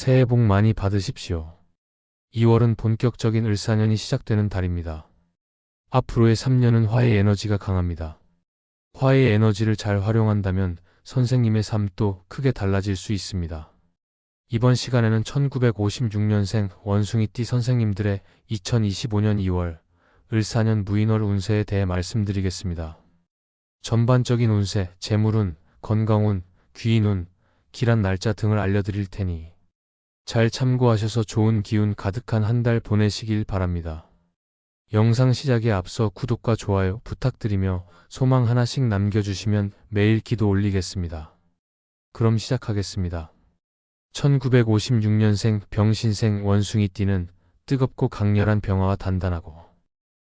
새해 복 많이 받으십시오. 2월은 본격적인 을사년이 시작되는 달입니다. 앞으로의 3년은 화의 에너지가 강합니다. 화의 에너지를 잘 활용한다면 선생님의 삶도 크게 달라질 수 있습니다. 이번 시간에는 1956년생 원숭이띠 선생님들의 2025년 2월 을사년 무인월 운세에 대해 말씀드리겠습니다. 전반적인 운세, 재물운, 건강운, 귀인운, 길한 날짜 등을 알려드릴 테니 잘 참고하셔서 좋은 기운 가득한 한 달 보내시길 바랍니다. 영상 시작에 앞서 구독과 좋아요 부탁드리며 소망 하나씩 남겨주시면 매일 기도 올리겠습니다. 그럼 시작하겠습니다. 1956년생 병신생 원숭이띠는 뜨겁고 강렬한 병화와 단단하고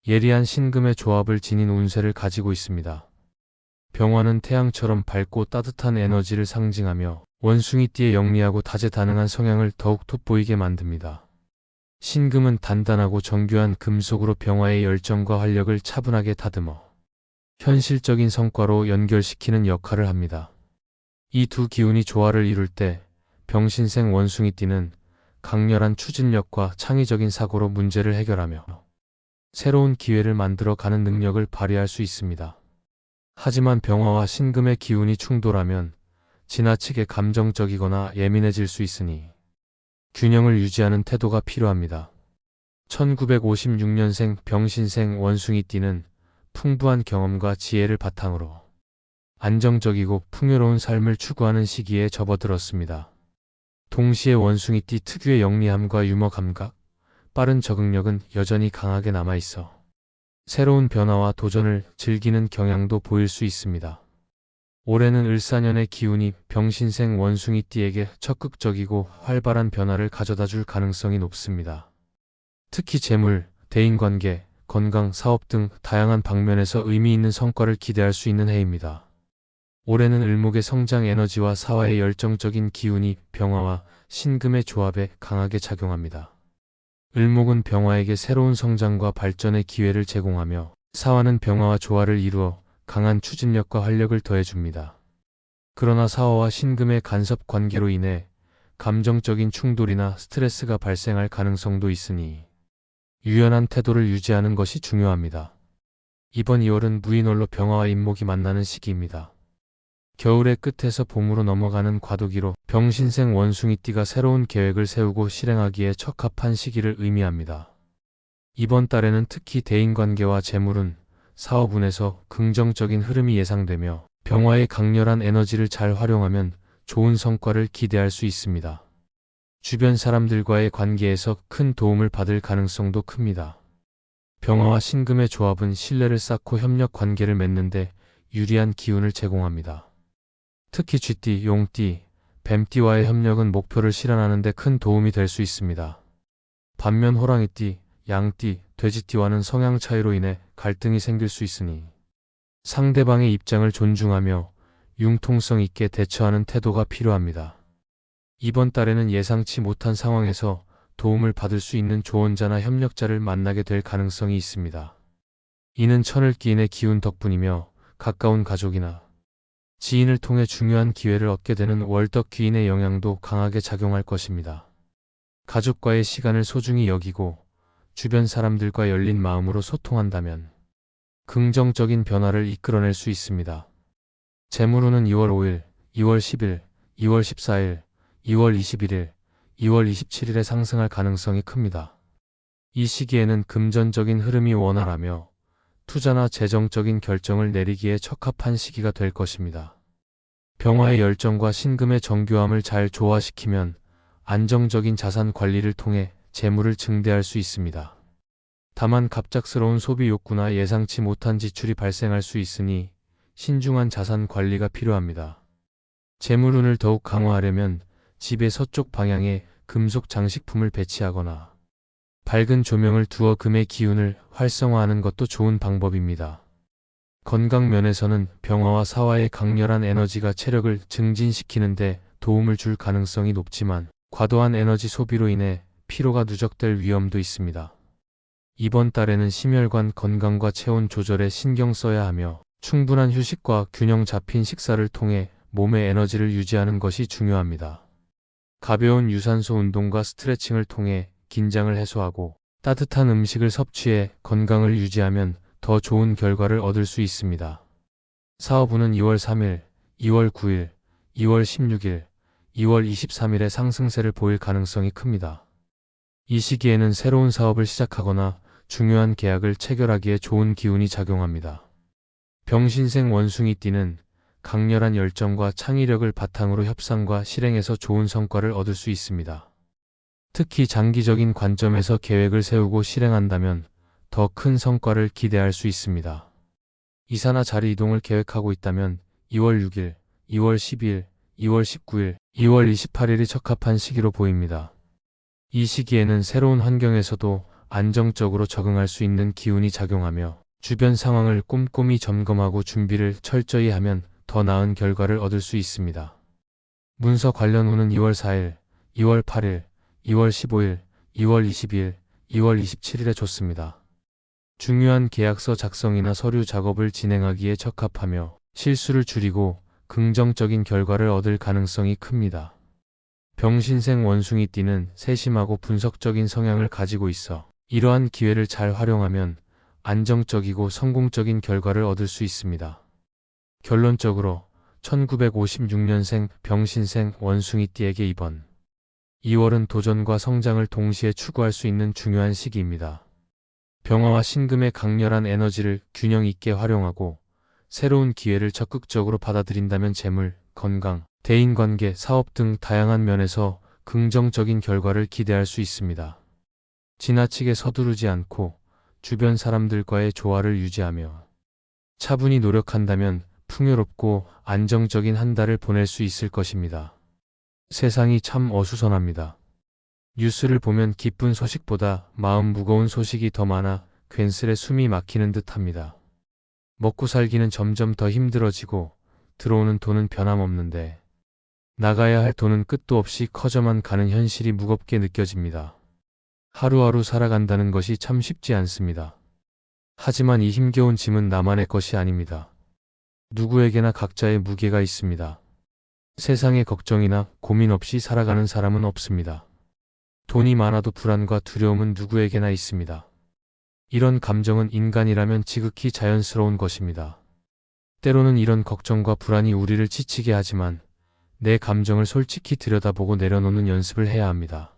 예리한 신금의 조합을 지닌 운세를 가지고 있습니다. 병화는 태양처럼 밝고 따뜻한 에너지를 상징하며 원숭이띠의 영리하고 다재다능한 성향을 더욱 돋보이게 만듭니다. 신금은 단단하고 정교한 금속으로 병화의 열정과 활력을 차분하게 다듬어 현실적인 성과로 연결시키는 역할을 합니다. 이 두 기운이 조화를 이룰 때 병신생 원숭이띠는 강렬한 추진력과 창의적인 사고로 문제를 해결하며 새로운 기회를 만들어 가는 능력을 발휘할 수 있습니다. 하지만 병화와 신금의 기운이 충돌하면 지나치게 감정적이거나 예민해질 수 있으니 균형을 유지하는 태도가 필요합니다. 1956년생 병신생 원숭이띠는 풍부한 경험과 지혜를 바탕으로 안정적이고 풍요로운 삶을 추구하는 시기에 접어들었습니다. 동시에 원숭이띠 특유의 영리함과 유머 감각, 빠른 적응력은 여전히 강하게 남아있어 새로운 변화와 도전을 즐기는 경향도 보일 수 있습니다. 올해는 을사년의 기운이 병신생 원숭이띠에게 적극적이고 활발한 변화를 가져다 줄 가능성이 높습니다. 특히 재물, 대인관계, 건강, 사업 등 다양한 방면에서 의미 있는 성과를 기대할 수 있는 해입니다. 올해는 을목의 성장 에너지와 사화의 열정적인 기운이 병화와 신금의 조합에 강하게 작용합니다. 을목은 병화에게 새로운 성장과 발전의 기회를 제공하며 사화는 병화와 조화를 이루어 강한 추진력과 활력을 더해줍니다. 그러나 사화와 신금의 간섭 관계로 인해 감정적인 충돌이나 스트레스가 발생할 가능성도 있으니 유연한 태도를 유지하는 것이 중요합니다. 이번 2월은 무인월로 병화와 임목이 만나는 시기입니다. 겨울의 끝에서 봄으로 넘어가는 과도기로 병신생 원숭이띠가 새로운 계획을 세우고 실행하기에 적합한 시기를 의미합니다. 이번 달에는 특히 대인관계와 재물은 사업운에서 긍정적인 흐름이 예상되며 병화의 강렬한 에너지를 잘 활용하면 좋은 성과를 기대할 수 있습니다. 주변 사람들과의 관계에서 큰 도움을 받을 가능성도 큽니다. 병화와 신금의 조합은 신뢰를 쌓고 협력 관계를 맺는데 유리한 기운을 제공합니다. 특히 쥐띠, 용띠, 뱀띠와의 협력은 목표를 실현하는 데 큰 도움이 될 수 있습니다. 반면 호랑이띠, 양띠, 돼지띠와는 성향 차이로 인해 갈등이 생길 수 있으니 상대방의 입장을 존중하며 융통성 있게 대처하는 태도가 필요합니다. 이번 달에는 예상치 못한 상황에서 도움을 받을 수 있는 조언자나 협력자를 만나게 될 가능성이 있습니다. 이는 천을 기인의 기운 덕분이며 가까운 가족이나 지인을 통해 중요한 기회를 얻게 되는 월덕 귀인의 영향도 강하게 작용할 것입니다. 가족과의 시간을 소중히 여기고 주변 사람들과 열린 마음으로 소통한다면 긍정적인 변화를 이끌어낼 수 있습니다. 재물운은 2월 5일, 2월 10일, 2월 14일, 2월 21일, 2월 27일에 상승할 가능성이 큽니다. 이 시기에는 금전적인 흐름이 원활하며 투자나 재정적인 결정을 내리기에 적합한 시기가 될 것입니다. 병화의 열정과 신금의 정교함을 잘 조화시키면 안정적인 자산 관리를 통해 재물을 증대할 수 있습니다. 다만 갑작스러운 소비 욕구나 예상치 못한 지출이 발생할 수 있으니 신중한 자산 관리가 필요합니다. 재물운을 더욱 강화하려면 집의 서쪽 방향에 금속 장식품을 배치하거나 밝은 조명을 두어 금의 기운을 활성화하는 것도 좋은 방법입니다. 건강 면에서는 병화와 사화의 강렬한 에너지가 체력을 증진시키는데 도움을 줄 가능성이 높지만 과도한 에너지 소비로 인해 피로가 누적될 위험도 있습니다. 이번 달에는 심혈관 건강과 체온 조절에 신경 써야 하며 충분한 휴식과 균형 잡힌 식사를 통해 몸의 에너지를 유지하는 것이 중요합니다. 가벼운 유산소 운동과 스트레칭을 통해 긴장을 해소하고 따뜻한 음식을 섭취해 건강을 유지하면 더 좋은 결과를 얻을 수 있습니다. 사업부는 2월 3일, 2월 9일, 2월 16일, 2월 23일에 상승세를 보일 가능성이 큽니다. 이 시기에는 새로운 사업을 시작하거나 중요한 계약을 체결하기에 좋은 기운이 작용합니다. 병신생 원숭이 띠는 강렬한 열정과 창의력을 바탕으로 협상과 실행에서 좋은 성과를 얻을 수 있습니다. 특히 장기적인 관점에서 계획을 세우고 실행한다면 더 큰 성과를 기대할 수 있습니다. 이사나 자리 이동을 계획하고 있다면 2월 6일, 2월 12일, 2월 19일, 2월 28일이 적합한 시기로 보입니다. 이 시기에는 새로운 환경에서도 안정적으로 적응할 수 있는 기운이 작용하며 주변 상황을 꼼꼼히 점검하고 준비를 철저히 하면 더 나은 결과를 얻을 수 있습니다. 문서 관련 후는 2월 4일, 2월 8일, 2월 15일, 2월 22일, 2월 27일에 좋습니다. 중요한 계약서 작성이나 서류 작업을 진행하기에 적합하며 실수를 줄이고 긍정적인 결과를 얻을 가능성이 큽니다. 병신생 원숭이 띠는 세심하고 분석적인 성향을 가지고 있어 이러한 기회를 잘 활용하면 안정적이고 성공적인 결과를 얻을 수 있습니다. 결론적으로 1956년생 병신생 원숭이 띠에게 이번 2월은 도전과 성장을 동시에 추구할 수 있는 중요한 시기입니다. 병화와 신금의 강렬한 에너지를 균형 있게 활용하고 새로운 기회를 적극적으로 받아들인다면 재물, 건강, 대인관계, 사업 등 다양한 면에서 긍정적인 결과를 기대할 수 있습니다. 지나치게 서두르지 않고 주변 사람들과의 조화를 유지하며 차분히 노력한다면 풍요롭고 안정적인 한 달을 보낼 수 있을 것입니다. 세상이 참 어수선합니다. 뉴스를 보면 기쁜 소식보다 마음 무거운 소식이 더 많아 괜스레 숨이 막히는 듯 합니다. 먹고 살기는 점점 더 힘들어지고 들어오는 돈은 변함없는데 나가야 할 돈은 끝도 없이 커져만 가는 현실이 무겁게 느껴집니다. 하루하루 살아간다는 것이 참 쉽지 않습니다. 하지만 이 힘겨운 짐은 나만의 것이 아닙니다. 누구에게나 각자의 무게가 있습니다. 세상에 걱정이나 고민 없이 살아가는 사람은 없습니다. 돈이 많아도 불안과 두려움은 누구에게나 있습니다. 이런 감정은 인간이라면 지극히 자연스러운 것입니다. 때로는 이런 걱정과 불안이 우리를 지치게 하지만 내 감정을 솔직히 들여다보고 내려놓는 연습을 해야 합니다.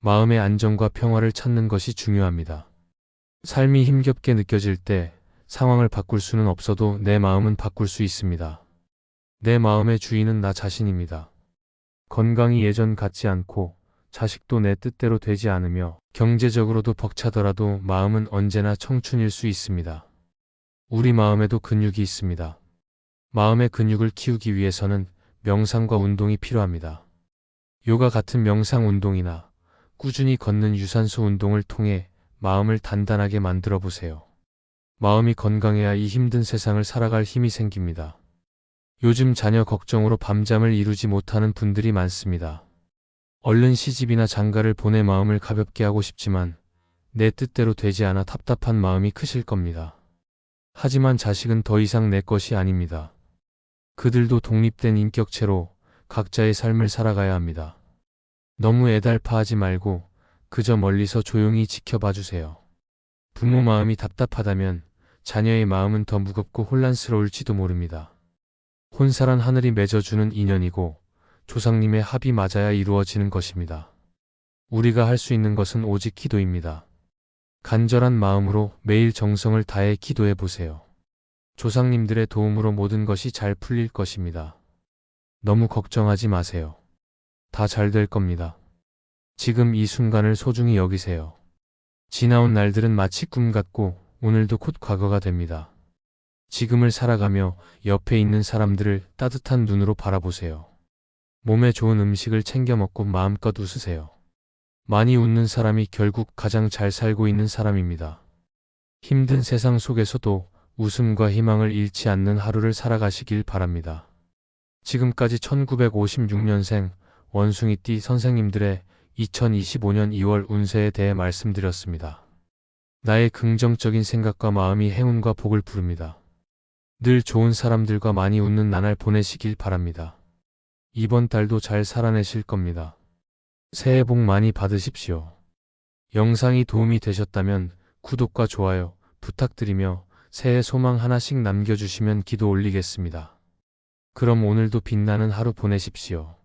마음의 안정과 평화를 찾는 것이 중요합니다. 삶이 힘겹게 느껴질 때 상황을 바꿀 수는 없어도 내 마음은 바꿀 수 있습니다. 내 마음의 주인은 나 자신입니다. 건강이 예전 같지 않고 자식도 내 뜻대로 되지 않으며 경제적으로도 벅차더라도 마음은 언제나 청춘일 수 있습니다. 우리 마음에도 근육이 있습니다. 마음의 근육을 키우기 위해서는 명상과 운동이 필요합니다. 요가 같은 명상 운동이나 꾸준히 걷는 유산소 운동을 통해 마음을 단단하게 만들어 보세요. 마음이 건강해야 이 힘든 세상을 살아갈 힘이 생깁니다. 요즘 자녀 걱정으로 밤잠을 이루지 못하는 분들이 많습니다. 얼른 시집이나 장가를 보내 마음을 가볍게 하고 싶지만 내 뜻대로 되지 않아 답답한 마음이 크실 겁니다. 하지만 자식은 더 이상 내 것이 아닙니다. 그들도 독립된 인격체로 각자의 삶을 살아가야 합니다. 너무 애달파하지 말고 그저 멀리서 조용히 지켜봐 주세요. 부모 마음이 답답하다면 자녀의 마음은 더 무겁고 혼란스러울지도 모릅니다. 혼사란 하늘이 맺어주는 인연이고 조상님의 합이 맞아야 이루어지는 것입니다. 우리가 할 수 있는 것은 오직 기도입니다. 간절한 마음으로 매일 정성을 다해 기도해 보세요. 조상님들의 도움으로 모든 것이 잘 풀릴 것입니다. 너무 걱정하지 마세요. 다 잘 될 겁니다. 지금 이 순간을 소중히 여기세요. 지나온 날들은 마치 꿈 같고 오늘도 곧 과거가 됩니다. 지금을 살아가며 옆에 있는 사람들을 따뜻한 눈으로 바라보세요. 몸에 좋은 음식을 챙겨 먹고 마음껏 웃으세요. 많이 웃는 사람이 결국 가장 잘 살고 있는 사람입니다. 힘든 세상 속에서도 웃음과 희망을 잃지 않는 하루를 살아가시길 바랍니다. 지금까지 1956년생 원숭이띠 선생님들의 2025년 2월 운세에 대해 말씀드렸습니다. 나의 긍정적인 생각과 마음이 행운과 복을 부릅니다. 늘 좋은 사람들과 많이 웃는 나날 보내시길 바랍니다. 이번 달도 잘 살아내실 겁니다. 새해 복 많이 받으십시오. 영상이 도움이 되셨다면 구독과 좋아요 부탁드리며 새해 소망 하나씩 남겨주시면 기도 올리겠습니다. 그럼 오늘도 빛나는 하루 보내십시오.